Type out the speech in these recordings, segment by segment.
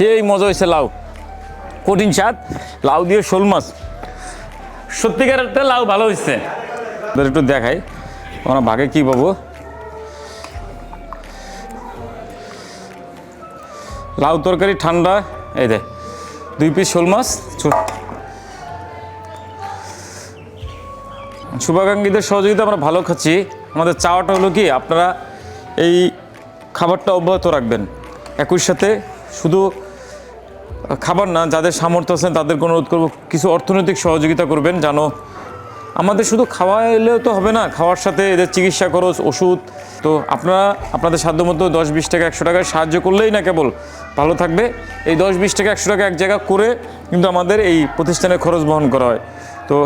সেই মজা হয়েছে লাউ। কঠিন স্বাদ, লাউ দিয়ে শোল মাছ। সত্যিকার একটা লাউ ভালো হয়েছে একটু দেখাই আমরা ভাগে কি পাবো? লাউ তরকারি ঠান্ডা, এই দে, দুই পিস শোল মাছ শুভাকাঙ্ক্ষীদের সহযোগিতা আমরা ভালো খাচ্ছি। আমাদের চাওয়াটা হলো কি, আপনারা এই খাবারটা অব্যাহত রাখবেন। একই সাথে শুধু খাবার না, যাদের সামর্থ্য আছেন তাদেরকে অনুরোধ করব, কিছু অর্থনৈতিক সহযোগিতা করবেন যেন আমাদের শুধু খাওয়া এলেও তো হবে না, খাওয়ার সাথে এদের চিকিৎসা খরচ, ওষুধ, তো আপনারা আপনাদের সাধ্যমতো দশ বিশ টাকা, একশো টাকায় সাহায্য করলেই না কেবল, ভালো থাকবে। এই দশ বিশ টাকা, একশো টাকা এক জায়গা করে কিন্তু আমাদের এই প্রতিষ্ঠানের খরচ বহন করা হয়। তো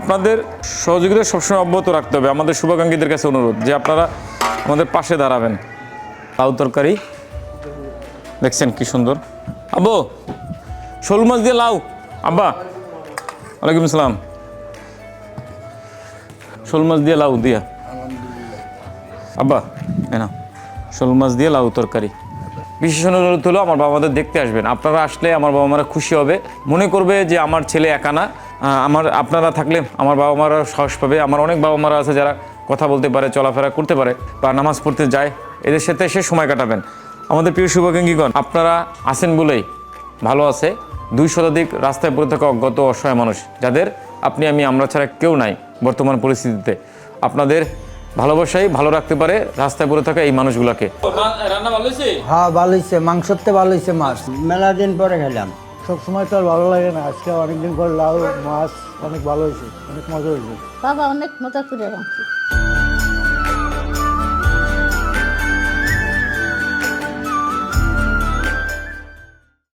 আপনাদের সহযোগিতা সবসময় অব্যাহত রাখতে হবে, আমাদের শুভাকাঙ্ক্ষীদের কাছে অনুরোধ যে আপনারা আমাদের পাশে দাঁড়াবেন। লাউ তরকারি, দেখছেন কি সুন্দর। আব্বু, শোল মাছ দিয়ে লাউ। আব্বা, ওয়ালাইকুম আসসালাম। শোল মাছ দিয়ে লাউ দিয়া। আব্বা এ না শোল মাছ দিয়ে লাউ তরকারি। বিশেষ অনুরোধ হলো আমার বাবা মাদের দেখতে আসবেন। আপনারা আসলে আমার বাবা মারা খুশি হবে। মনে করবে যে আমার ছেলে একা না। আমার, আপনারা থাকলে আমার বাবা মারা সাহস পাবে। আমার অনেক বাবা মারা আছে যারা কথা বলতে পারে, চলাফেরা করতে পারে বা নামাজ পড়তে যায়। এদের সাথে এসে সময় কাটাবেন। আমাদের প্রিয় শুভাকাঙ্ক্ষীগণ আপনারা আছেন বলেই ভালো আছে। দুই শতাধিক রাস্তায় পড়ে থাকা অজ্ঞাত অসহায় মানুষ যাদের আপনি আমি আমরা ছাড়া কেউ নাই বর্তমান পরিস্থিতিতে। আপনাদের ভালোবাসাই ভালো রাখতে পারে রাস্তায় পড়ে থাকা এই মানুষগুলোকে। রান্না ভালো হয়েছে? হ্যাঁ ভালো হয়েছে। মাংসতে ভালো হয়েছে মাছ। মেলা দিন পরে খেলাম। সব সময় তো আর ভালো লাগে না। আজকে অনেকদিন পর লাউ মাছ অনেক ভালো হয়েছে। অনেক মজা হয়েছে। বাবা অনেক মজা করে রাখছি।